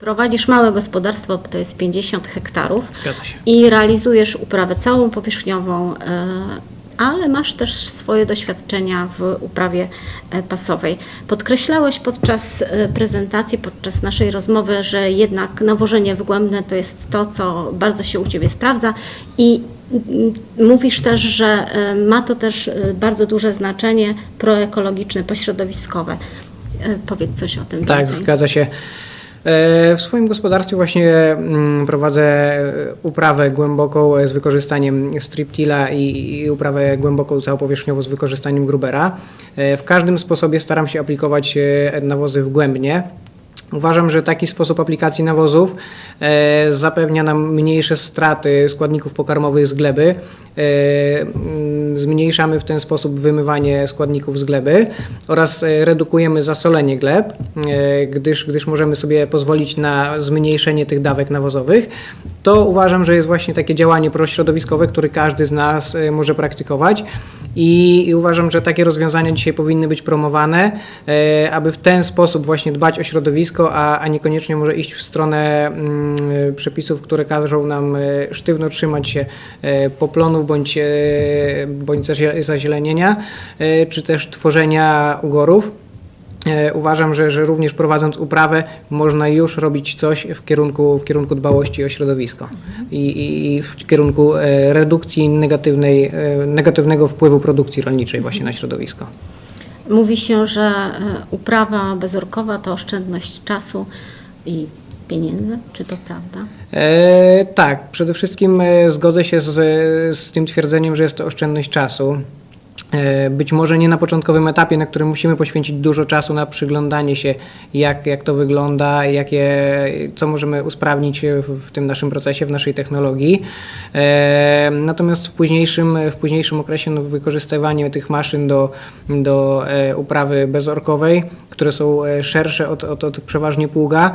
prowadzisz małe gospodarstwo, to jest 50 hektarów Zgadza się. i realizujesz uprawę całą powierzchniową, e, ale masz też swoje doświadczenia w uprawie e, pasowej. Podkreślałeś podczas e, prezentacji, podczas naszej rozmowy, że jednak nawożenie wygłębne to jest to, co bardzo się u Ciebie sprawdza i mm, mówisz też, że ma to też bardzo duże znaczenie proekologiczne, pośrodowiskowe. Powiedz coś o tym Tak, więcej. zgadza się. E, W swoim gospodarstwie właśnie mm, prowadzę e, uprawę głęboką z wykorzystaniem striptila i, uprawę głęboką całopowierzchniową z wykorzystaniem grubera. E, W każdym sposobie staram się aplikować e, nawozy wgłębnie. Uważam, że taki sposób aplikacji nawozów e, zapewnia nam mniejsze straty składników pokarmowych z gleby. E, zmniejszamy w ten sposób wymywanie składników z gleby oraz e, redukujemy zasolenie gleb, gdyż, gdyż możemy sobie pozwolić na zmniejszenie tych dawek nawozowych. To uważam, że jest właśnie takie działanie prośrodowiskowe, które każdy z nas może praktykować. I, I uważam, że takie rozwiązania dzisiaj powinny być promowane, e, aby w ten sposób właśnie dbać o środowisko, a, a niekoniecznie może iść w stronę mm, przepisów, które każą nam e, sztywno trzymać się e, poplonów bądź, e, bądź zazie- zazielenienia, czy też tworzenia ugorów. E, Uważam, że, że również prowadząc uprawę można już robić coś w kierunku, w kierunku dbałości o środowisko i, i, w kierunku e, redukcji negatywnej, e, negatywnego wpływu produkcji rolniczej właśnie na środowisko. Mówi się, że uprawa bezorkowa to oszczędność czasu i pieniędzy. Czy to prawda? E, tak, przede wszystkim zgodzę się z, z tym twierdzeniem, że jest to oszczędność czasu. E, Być może nie na początkowym etapie, na którym musimy poświęcić dużo czasu na przyglądanie się, jak, jak to wygląda, jakie, co możemy usprawnić w, tym naszym procesie, w naszej technologii. E, Natomiast w późniejszym, w późniejszym okresie no, wykorzystywanie tych maszyn do, do e, uprawy bezorkowej, które są szersze od, od, od przeważnie pługa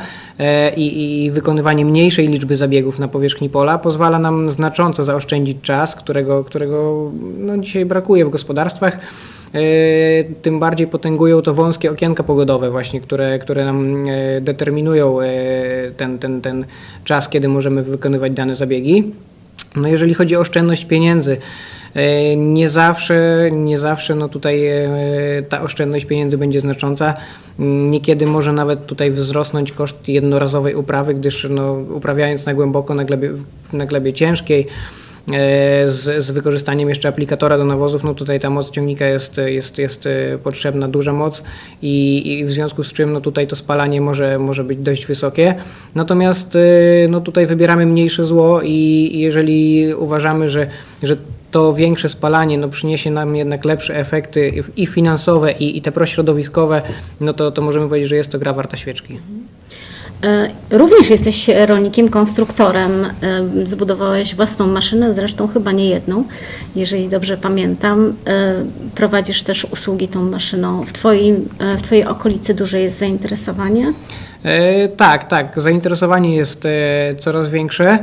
i, i wykonywanie mniejszej liczby zabiegów na powierzchni pola pozwala nam znacząco zaoszczędzić czas, którego, którego no, dzisiaj brakuje w E, Tym bardziej potęgują to wąskie okienka pogodowe właśnie, które, które nam e, determinują e, ten, ten, ten czas, kiedy możemy wykonywać dane zabiegi. No jeżeli chodzi o oszczędność pieniędzy, nie zawsze, nie zawsze no tutaj ta oszczędność pieniędzy będzie znacząca. Niekiedy może nawet tutaj wzrosnąć koszt jednorazowej uprawy, gdyż no, uprawiając na głęboko na glebie, na glebie ciężkiej, z, z wykorzystaniem jeszcze aplikatora do nawozów, no tutaj ta moc ciągnika jest, jest, jest e, potrzebna, duża moc i, i w związku z czym no tutaj to spalanie może, może być dość wysokie. Natomiast e, no tutaj wybieramy mniejsze zło i jeżeli uważamy, że, że to większe spalanie no, przyniesie nam jednak lepsze efekty i finansowe i, i te prośrodowiskowe, no to, to możemy powiedzieć, że jest to gra warta świeczki. E, Również jesteś rolnikiem, konstruktorem. E, Zbudowałeś własną maszynę, zresztą chyba nie jedną, jeżeli dobrze pamiętam. E, Prowadzisz też usługi tą maszyną. W, twoim, w Twojej okolicy duże jest zainteresowanie? E, tak, tak. Zainteresowanie jest e, coraz większe.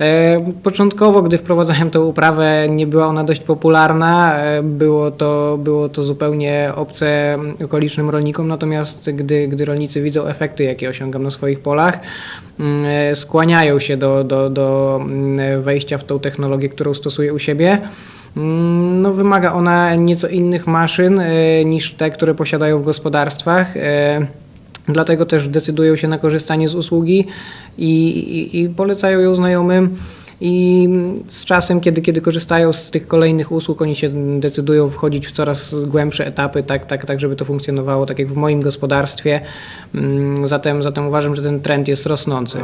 E, początkowo, gdy wprowadzałem tę uprawę, nie była ona dość popularna. Było, to, było to zupełnie obce okolicznym rolnikom, natomiast gdy, gdy rolnicy widzą efekty, jakie osiągam na swoich polach, skłaniają się do, do, do wejścia w tą technologię, którą stosuję u siebie. No, wymaga ona nieco innych maszyn niż te, które posiadają w gospodarstwach. Dlatego też decydują się na korzystanie z usługi i, i, i polecają ją znajomym. I z czasem, kiedy, kiedy korzystają z tych kolejnych usług, oni się decydują wchodzić w coraz głębsze etapy, tak, tak, tak żeby to funkcjonowało, tak jak w moim gospodarstwie. Mm, Zatem, zatem uważam, że ten trend jest rosnący.